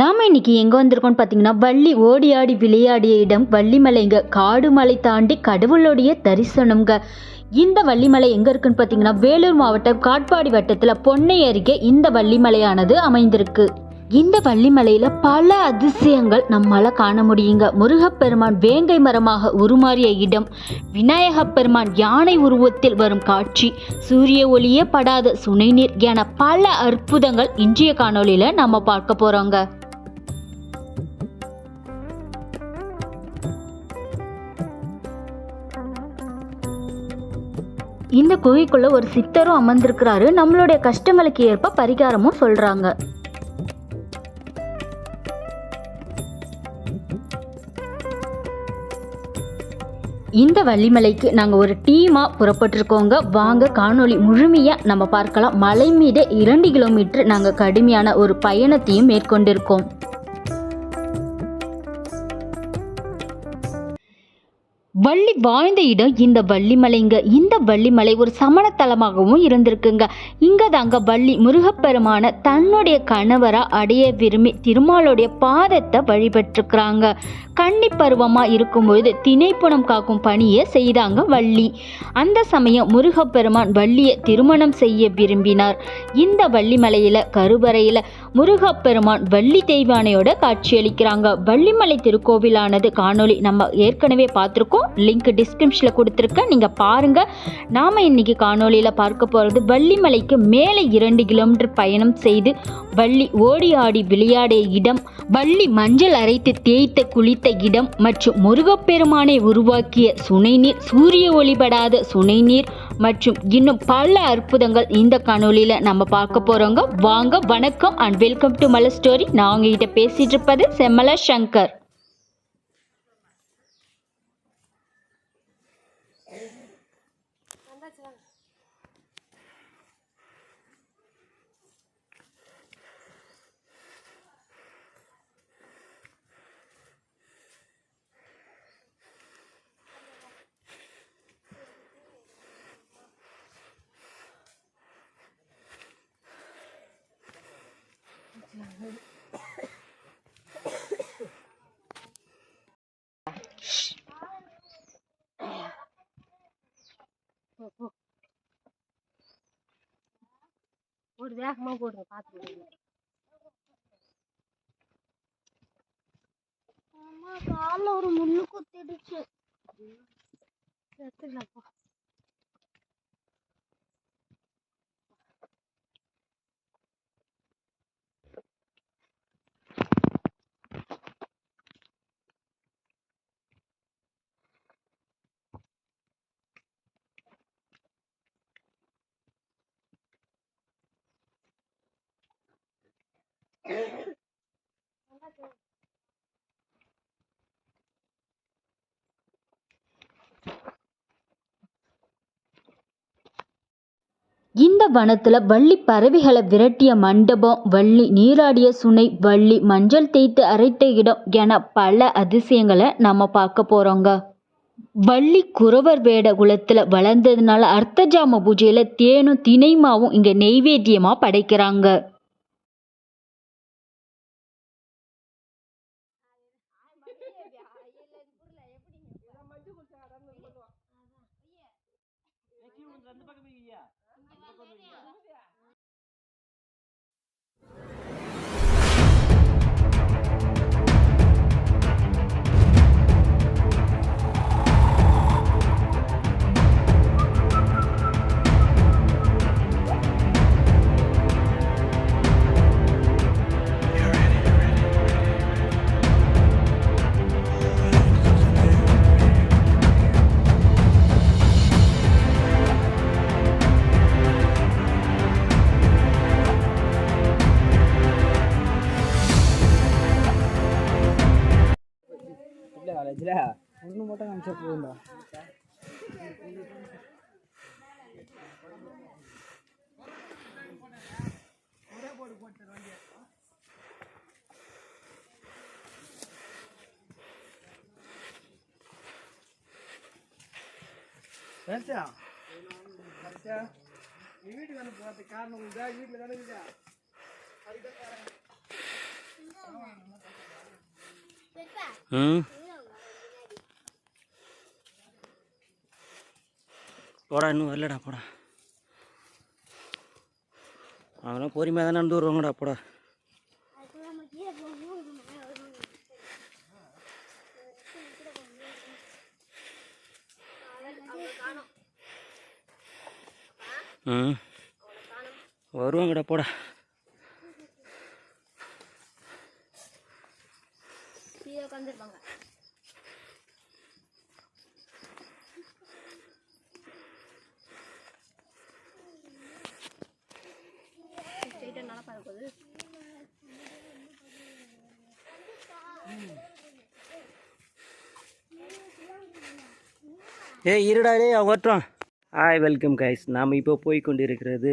நாம் இன்னைக்கு எங்கே வந்திருக்கோம்னு பார்த்தீங்கன்னா வள்ளி ஓடி ஆடி விளையாடிய இடம் வள்ளிமலைங்க. காடு மலை தாண்டி கடவுளுடைய தரிசனம்ங்க. இந்த வள்ளிமலை எங்கே இருக்குன்னு பார்த்தீங்கன்னா வேலூர் மாவட்டம் காட்பாடி வட்டத்தில் பொன்னை அருகே இந்த வள்ளிமலையானது அமைந்திருக்கு. இந்த வள்ளிமலையில் பல அதிசயங்கள் நம்மால் காண முடியுங்க. முருகப்பெருமான் வேங்கை மரமாக உருமாறிய இடம் விநாயகப் பெருமான் யானை உருவத்தில் வரும் காட்சி சூரிய ஒளியே படாத சுனைநீர் என பல அற்புதங்கள் இன்றைய காணொலியில் நம்ம பார்க்க போகிறோங்க இந்த குகைக்குள்ள ஒரு சித்தரும் அமர்ந்திருக்கிறாரு. நம்மளுடைய கஷ்டங்களுக்கு ஏற்ப பரிகாரமும் சொல்றாங்க. இந்த வள்ளிமலைக்கு நாங்கள் ஒரு டீமாக புறப்பட்டிருக்கோங்க. வாங்க காணொளி முழுமையாக நம்ம பார்க்கலாம். மலை மீது இரண்டு கிலோமீட்டர் நாங்கள் கடுமையான ஒரு பயணத்தையும் மேற்கொண்டிருக்கோம். வள்ளி வாழ்ந்த இடம் இந்த வள்ளிமலைங்க இந்த வள்ளிமலை ஒரு சமணத்தலமாகவும் இருந்திருக்குங்க. இங்க தாங்க வள்ளி முருகப்பெருமான தன்னுடைய கணவரா அடைய விரும்பி திருமாலுடைய பாதத்தை வழிபட்டிருக்கிறாங்க. கன்னி பருவமா இருக்கும்பொழுது திணைப்புணம் காக்கும் பணியை செய்தாங்க வள்ளி. அந்த சமயம் முருகப்பெருமான் வள்ளியை திருமணம் செய்ய விரும்பினார். இந்த வள்ளிமலையில கருவறையில முருகப்பெருமான் வள்ளி தெய்வானையோட காட்சியளிக்கிறாங்க. வள்ளிமலை திருக்கோவிலானது காணொளி நம்ம ஏற்கனவே பார்த்துருக்கோம். லிங்க் டிஸ்கிரிப்ஷனில் கொடுத்துருக்கேன். நீங்கள் பாருங்கள் நாம் இன்னைக்கு காணொளியில் பார்க்க போகிறது வள்ளிமலைக்கு மேலே இரண்டு கிலோமீட்டர் பயணம் செய்து வள்ளி ஓடி ஆடி விளையாடிய இடம் வள்ளி மஞ்சள் அரைத்து தேய்த்த குளித்த இடம் மற்றும் முருகப்பெருமானை உருவாக்கிய சுனைநீர் சூரிய ஒளிபடாத சுனைநீர் மற்றும் இன்னும் பல அற்புதங்கள் இந்த காணொளியில் நம்ம பார்க்க போகிறோங்க வாங்க வணக்கம் and welcome to Malar story நான் உங்ககிட்ட பேசிகிட்டு இருப்பது செம்மல சங்கர். போடு வேகமா போடுங்க பாத்துக்கோங்க அம்மா கால்ல ஒரு முள்ளு குத்திடுச்சு. எடுத்துக்கலாம்ப்பா. இந்த வனத்துல வள்ளி பறவைகளை விரட்டிய மண்டபம் வள்ளி நீராடிய சுனை வள்ளி மஞ்சள் தேய்த்து அரைத்த இடம் என பல அதிசயங்களை நம்ம பார்க்க போறோங்க. வள்ளி குறவர் வேட குலத்துல வளர்ந்ததுனால அர்த்தஜாம பூஜையில தேனும் திணைமாவும் இங்க நெய்வேத்தியமா படைக்கிறாங்க. நீ வீட்டுக்கு வந்து அனுப்புறதுக்கு காரணம் உண்டா வீட்டில் தானே இருக்கா ம்? போடா இன்னும் வரலடா போடா. அவங்களாம் பொறுமையாக தானே நடந்து வருவாங்கடா போடா. ம் வருவாங்கடா போடா. உட்காந்துருப்பாங்க பார்க்குது ஏய் இருடா வரட்டும். ஹாய் வெல்கம் கைஸ் நாம் இப்போ போய் கொண்டிருக்கிறது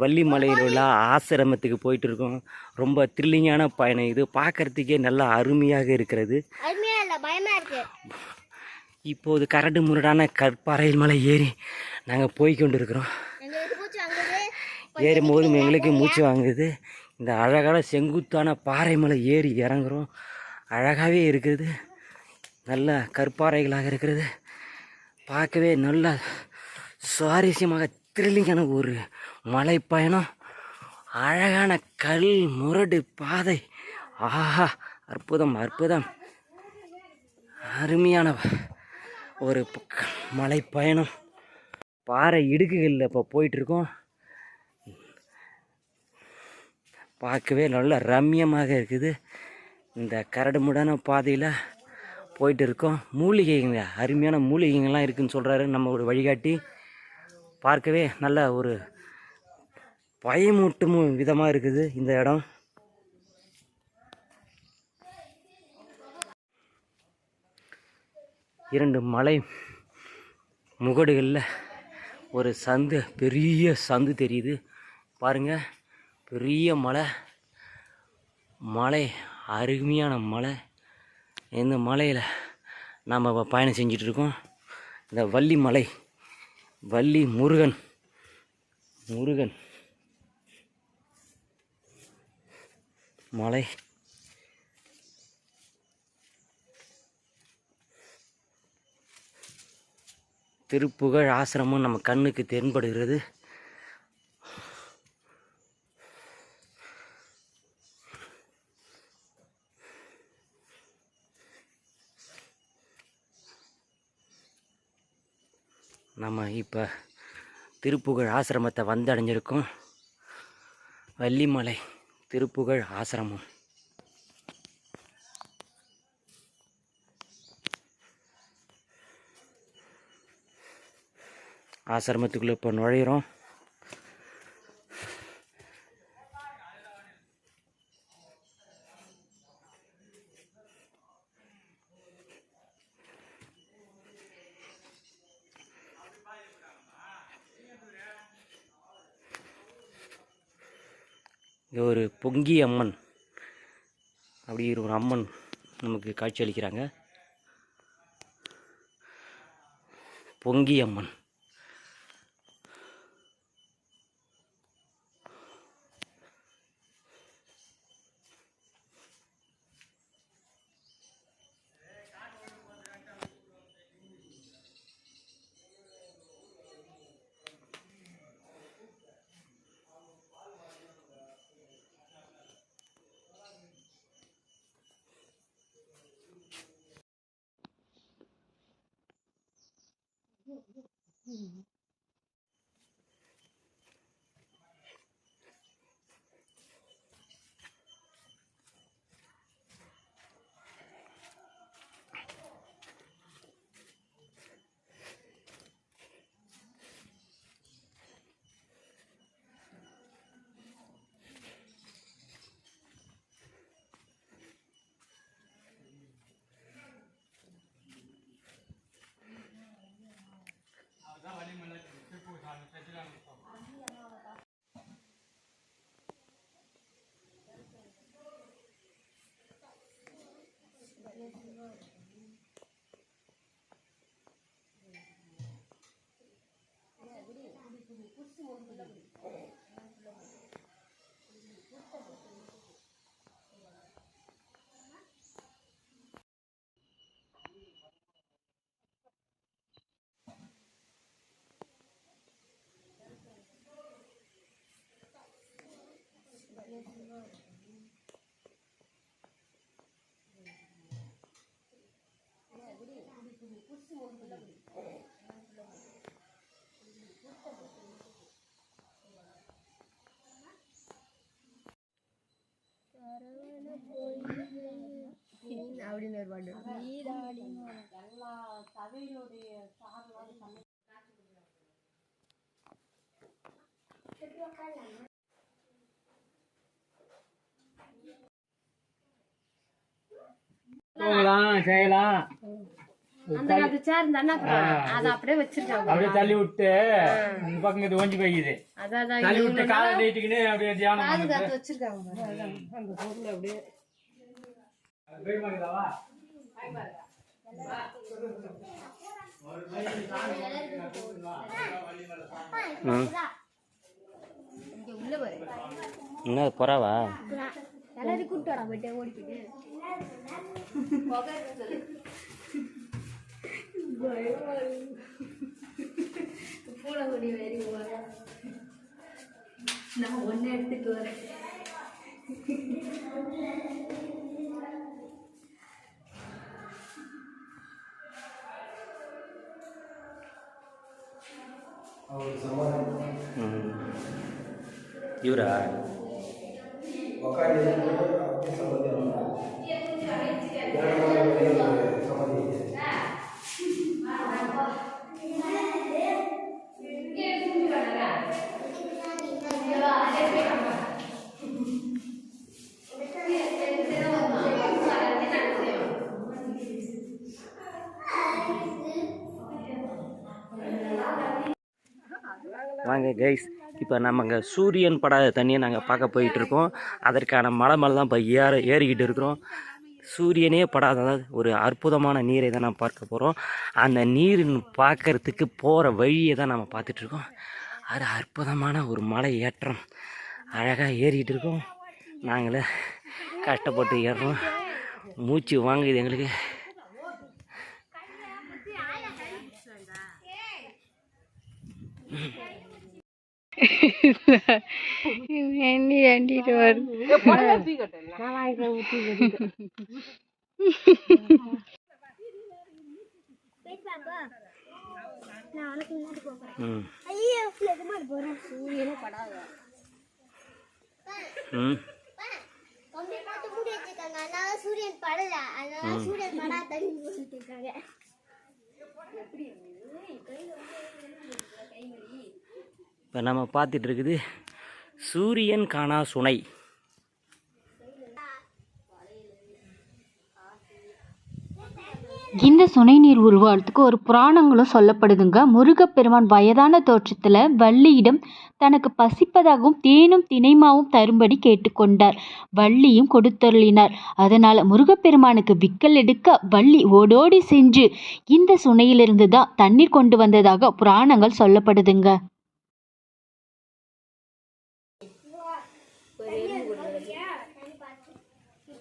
வள்ளிமலையில் உள்ள ஆசிரமத்துக்கு போயிட்டு இருக்கோம் ரொம்ப த்ரில்லிங்கான பயணம் இது. பார்க்கறதுக்கே நல்லா அருமையாக இருக்கிறது. இப்போது கரடு முரடான கற்பாறையில் மலை ஏறி நாங்கள் போய் ஏறும் போதும் எங்களுக்கு மூச்சு வாங்குது. இந்த அழகான செங்குத்தான பாறை மலை ஏறி இறங்குறோம். அழகாகவே இருக்குது. நல்ல கற்பாறைகளாக இருக்கிறது. பார்க்கவே நல்ல சுவாரஸ்யமாக த்ரில்லிங்கான ஒரு மலை பயணம் அழகான கல் முரடு பாதை. ஆஹா அற்புதம் அற்புதம். அருமையான ஒரு மலைப்பயணம். மலை பயணம் பாறை இடுக்குகளில் இப்போ போயிட்டுருக்கோம். பார்க்கவே நல்ல ரம்யமாக இருக்குது. இந்த கரடுமுடான பாதையில் போயிட்டு இருக்கோம் மூலிகைங்க அருமையான மூலிகைங்கள்லாம் இருக்குதுன்னு சொல்கிறாரு நம்ம ஒரு வழிகாட்டி. பார்க்கவே நல்ல ஒரு பயமூட்டும் விதமாக இருக்குது இந்த இடம். இரண்டு மலை முகடுகளில் ஒரு சந்து பெரிய சந்து தெரியுது. பாருங்க பெரிய மலை மலை அருமையான மலை. இந்த மலையில் நாம் பயணம் செஞ்சிட்ருக்கோம் இந்த வள்ளி மலை வள்ளி முருகன். முருகன். மலை. திருப்புகழ் ஆசிரமம் நம்ம கண்ணுக்கு தென்படுகிறது. நம்ம இப்போ திருப்புகழ் ஆசிரமத்தை வந்தடைஞ்சிருக்கோம். வள்ளிமலை திருப்புகழ் ஆசிரமம். ஆசிரமத்துக்குள்ளே இப்போ நுழையிறோம் இங்கே ஒரு பொங்கி அம்மன். அப்படி ஒரு அம்மன் நமக்கு காட்சி அளிக்கிறாங்க. பொங்கி அம்மன். செய்யலாம் காலத்து சேர் இந்த அண்ணா அதை அப்படியே வச்சிருக்காங்க. அப்படியே தள்ளி விட்டு இந்த பக்கம் இது போய்க்குது. அதான் தள்ளி விட்டு காலை நீட்டிக்கின்னு அப்படியே தியானம் வச்சிருக்காங்க என்ன பொறாவா? புறாவா கூப்பிட்டு வரா போயிட்டு ஓடி போயிட்டு நான் ஒன்னு எடுத்துட்டு வரேன். ம் இவரா வாங்க கைஸ் இப்போ நம்ம அங்கே சூரியன் படாத தண்ணியை நாங்கள் பார்க்க போயிட்டு இருக்கோம் அதற்கான மலை மேலே தான் இப்போ ஏற ஏறிக்கிட்டு இருக்கிறோம். சூரியனே படாத ஒரு அற்புதமான நீரை தான் நம்ம பார்க்க போகிறோம் அந்த நீர் பார்க்கறதுக்கு போகிற வழியை தான் நம்ம பார்த்துட்டு இருக்கோம் அது அற்புதமான ஒரு மலை ஏற்றம். அழகாக ஏறிக்கிட்டு இருக்கோம். நாங்களே கஷ்டப்பட்டு ஏறுறோம் மூச்சு வாங்குது எங்களுக்கு. எண்ணி எண்ணிட்டு வருது சூரியனே படல. அதனால சூரியன் படா தண்ணி இருக்காங்க. இப்போ நம்ம பார்த்துட்டு இருக்குது சூரியன் காணா சுனை. இந்த சுனை நீர் உருவாகிறதுக்கு ஒரு புராணங்களும் சொல்லப்படுதுங்க. முருகப்பெருமான் வயதான தோற்றத்தில் வள்ளியிடம் தனக்கு பசிப்பதாகவும் தேனும் தினைமாவும் தரும்படி கேட்டுக்கொண்டார். வள்ளியும் கொடுத்தருளினார். அதனால் முருகப்பெருமானுக்கு விக்கல் எடுக்க வள்ளி ஓடோடி செஞ்சு இந்த சுனையிலிருந்து தான் தண்ணீர் கொண்டு வந்ததாக புராணங்கள் சொல்லப்படுதுங்க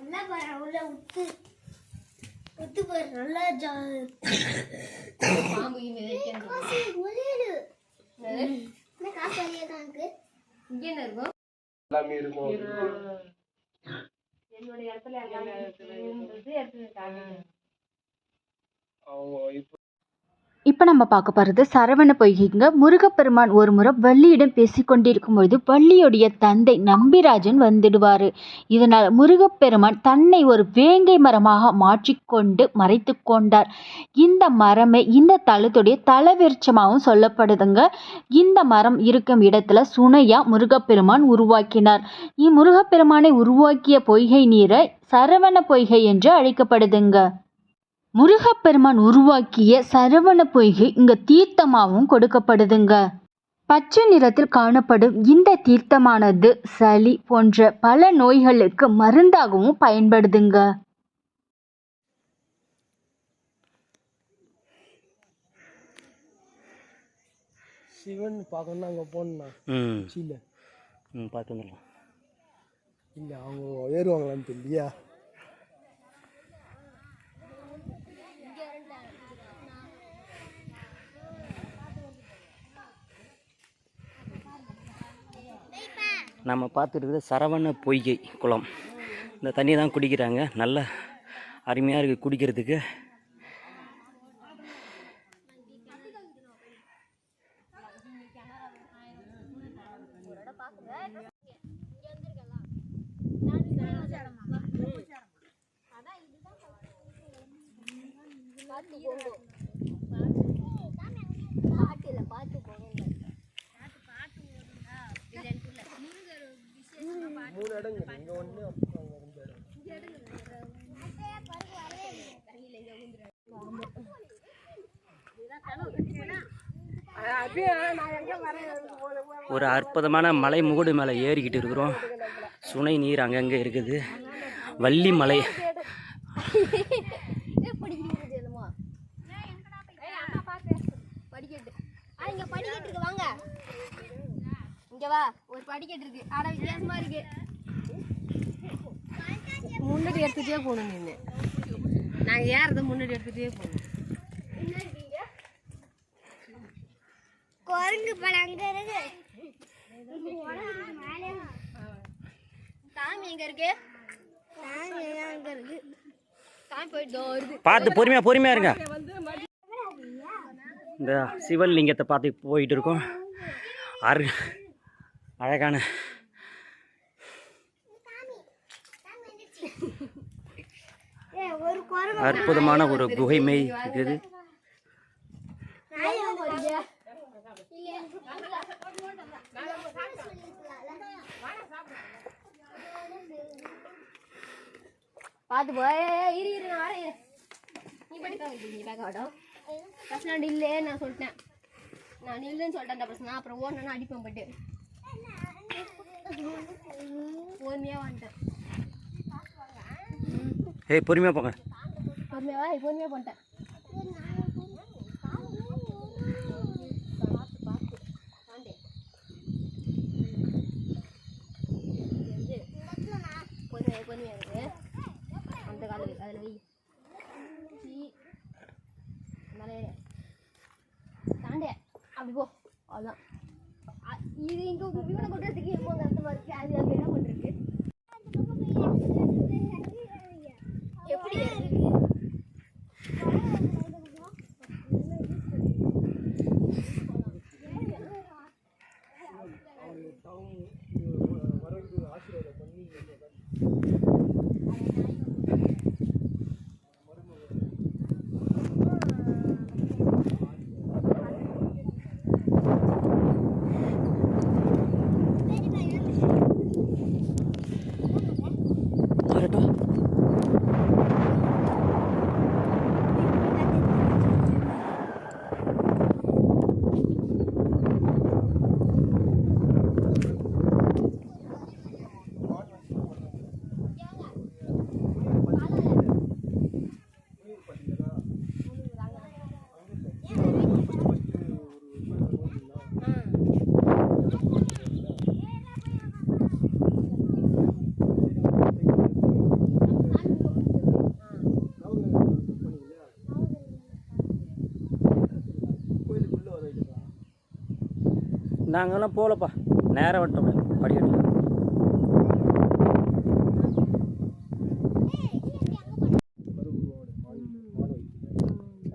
நல்லா பாரு உள்ள உத்து உத்து பாரு நல்லா ஜா பாம்பு இங்க வைக்கிறது. ஒளியுது என்ன காசு வழியா தான் இருக்கு இங்க என்ன இருக்கும்? என்னுடைய இடத்துல எல்லாம் எடுத்து காமிக்கிறேன் இப்போ நம்ம பார்க்க போகிறது சரவண பொய்கைங்க. முருகப்பெருமான் ஒரு முறை வள்ளியிடம் பேசிக்கொண்டிருக்கும் பொழுது வள்ளியுடைய தந்தை நம்பிராஜன் வந்துடுவார். இதனால் முருகப்பெருமான் தன்னை ஒரு வேங்கை மரமாக மாற்றிக்கொண்டு மறைத்து கொண்டார். இந்த மரமே இந்த தளத்துடைய தலவிருட்சமாகவும் சொல்லப்படுதுங்க. இந்த மரம் இருக்கும் இடத்துல சுனையா முருகப்பெருமான் உருவாக்கினார். இம்முருகப்பெருமானை உருவாக்கிய பொய்கை நீரை சரவண பொய்கை என்று அழைக்கப்படுதுங்க. முருகப்பெருமான் உருவாக்கிய சரவண பொய்கை இங்க தீர்த்தமாகவும் கொடுக்கப்படுதுங்க. பச்சை நிறத்தில் காணப்படும் இந்த தீர்த்தமானது சளி போன்ற பல நோய்களுக்கு மருந்தாகவும் பயன்படுதுங்க. சிவன் பார்க்கணும்னா அங்கே போகணுண்ணா ம். இல்லை ம் பார்த்து வந்துடலாம். இல்லை அவங்க ஏறுவாங்களான்னு தெரியலையா? நம்ம பார்த்துருக்குது சரவண பொய்கை குளம். இந்த தண்ணி தான் குடிக்கிறாங்க. நல்ல அருமையாக இருக்குது குடிக்கிறதுக்கு. பார்த்து பார்த்து ஒரு அற்புதமான மலை முகுடு மேலே ஏறிக்கிட்டு இருக்கிறோம். சுனை நீர் அங்கங்கே இருக்குது. வள்ளி மலை. படிக்கட்டு இங்க படிக்கட்டு இருக்கு வாங்க இங்க வா ஒரு படிக்கட்டு இருக்கு. ஆட வித்தியாசமா இருக்கு. முன்னாடி எடுத்துட்டே போகணும் நீ நாங்க ஏறத முன்னாடி எடுத்துட்டே போகணும். குரங்கு படம் அங்க இருக்கு. சாமி எங்க இருக்கு? சாமி அங்க இருக்கு. சாமி போயிட்டு வருது பார்த்து பொறுமையாக பொறுமையாக இருங்க. இந்த சிவலிங்கத்தை பார்த்து போயிட்டு இருக்கோம். அரு அழகான ஒரு குரங்கு அற்புதமான ஒரு குகைமை இருக்குது. பார்த்து போய் இரு இரு நான் வரேன். நீ படிக்க நீ நான் இல்லை நான் சொல்லிட்டேன். நான் இல்லைன்னு சொல்லிட்டேன் அந்த பிரச்சனை அப்புறம் ஓடணும்னா அடிப்பேன் பட்டு பொறுமையாக வந்துட்டேன். ஏய் பொறுமையாக போங்க. பொறுமையாக பொறுமையாக பண்ணிட்டேன் அந்த காலம் அதில் வை தாண்டே அப்படி போ. அவ்வளோதான் இது இங்கே இவனை எப்போ கஷ்டமா இருக்கு அது அங்கே என்ன பண்ணிருக்கு எப்படி இருக்கு வரட்டும் நாங்கெல்லாம் போகலப்பா. நேரம் விட்டோம் படிக்கட்டில்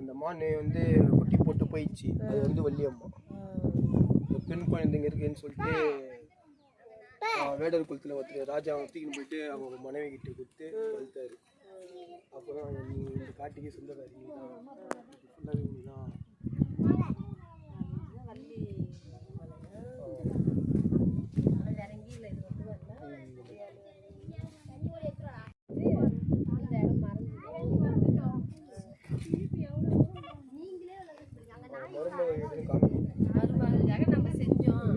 அந்த மான் வந்து குட்டி போட்டு போயிடுச்சு. அது வந்து வள்ளியம்மா பெண் குழந்தைங்க இருக்குன்னு சொல்லிட்டு வேடர் குளத்தில் ஒருத்தர் ராஜா அவங்க தூக்கின்னு போயிட்டு அவங்க மனைவி கிட்ட கொடுத்து வளர்த்தாரு. அப்புறம் நீ இந்த காட்டுக்கே சொந்தக்காரி தான் ஃபுல்லாகவே தான் மருமகளுக்காக நம்ம செஞ்சோம்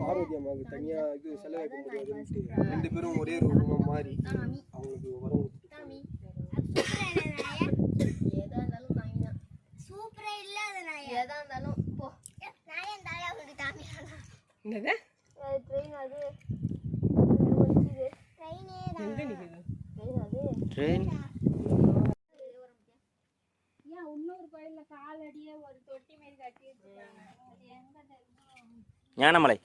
பார்வதி அம்மாவுக்கு தனியாக இது செலவு வைக்க முடியாதுன்ட்டு ரெண்டு பேரும் ஒரே ரூபமாக மாறி அவங்களுக்கு வரம் சூப்பரா இல்லாத நாய். எதா இருந்தாலும் போ. நாய் அந்த நாயா சொல்லி தாங்கி என்னது ட்ரெயின் அது ட்ரெயினே எங்க நிக்குது ட்ரெயின் அது ட்ரெயின் ஏன் இன்னொரு கோயில்ல காலடியே ஒரு தொட்டி மாரி கட்டி வச்சிருக்காங்க அது எங்க தெரியும் ஞானமலை.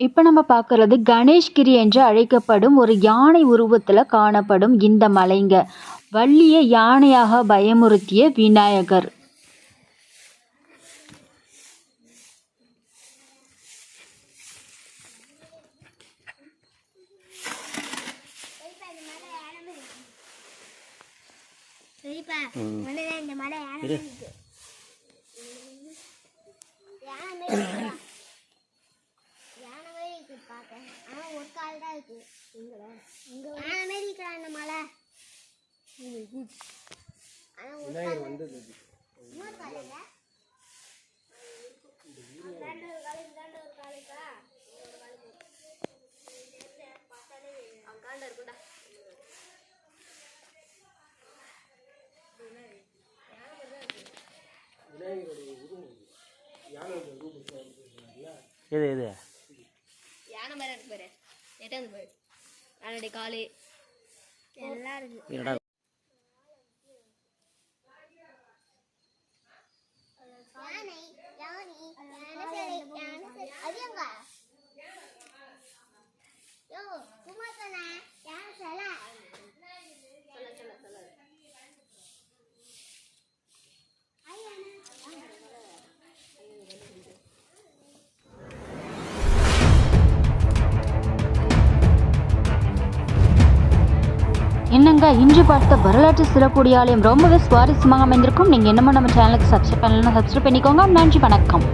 இப்போ நம்ம பார்க்குறது கணேஷ்கிரி என்று அழைக்கப்படும் ஒரு யானை உருவத்தில் காணப்படும் இந்த மலைங்க. வள்ளியை யானையாக பயமுறுத்திய விநாயகர் சரிப்பா ம். மலைதான் இந்த மலை யானை இரு. மாதிரி இருக்கு யானை மாதிரி இருக்குடா. யானை மாதிரி இருக்கு பார்க்க ஆனா ஒரு கால் தான் இருக்கு யானை மாதிரி இருக்கிற அந்த மலை ஆனா ஒரு விநாயகர் வந்தது அது. இன்னொரு கால் இல்ல இந்தாண்ட ஒரு கால் இந்தாண்ட ஒரு கால் இருக்கா இன்னொரு கால் இருக்கு. பார்த்தாலே அங்காண்ட இருக்குடா எது எது? யானை மாதிரி இருக்கு பாரு எட்டாவது பாரு யானுடைய காலு. எல்லாம் இருக்கு. என்னடா? யானை யானை யானை சரி யானை சரி அது எங்க? யோ சும்மா சொன்ன யானை சில என்னங்க இன்று பார்த்த வரலாற்று சிறப்புடைய ஆலயம் ரொம்பவே சுவாரஸ்யமாக அமைந்திருக்கும். நீங்கள் என்னமோ நம்ம சேனலுக்கு சப்ஸ்கிரைப் பண்ணலன்னா சப்ஸ்கிரைப் பண்ணிக்கோங்க. நன்றி வணக்கம்.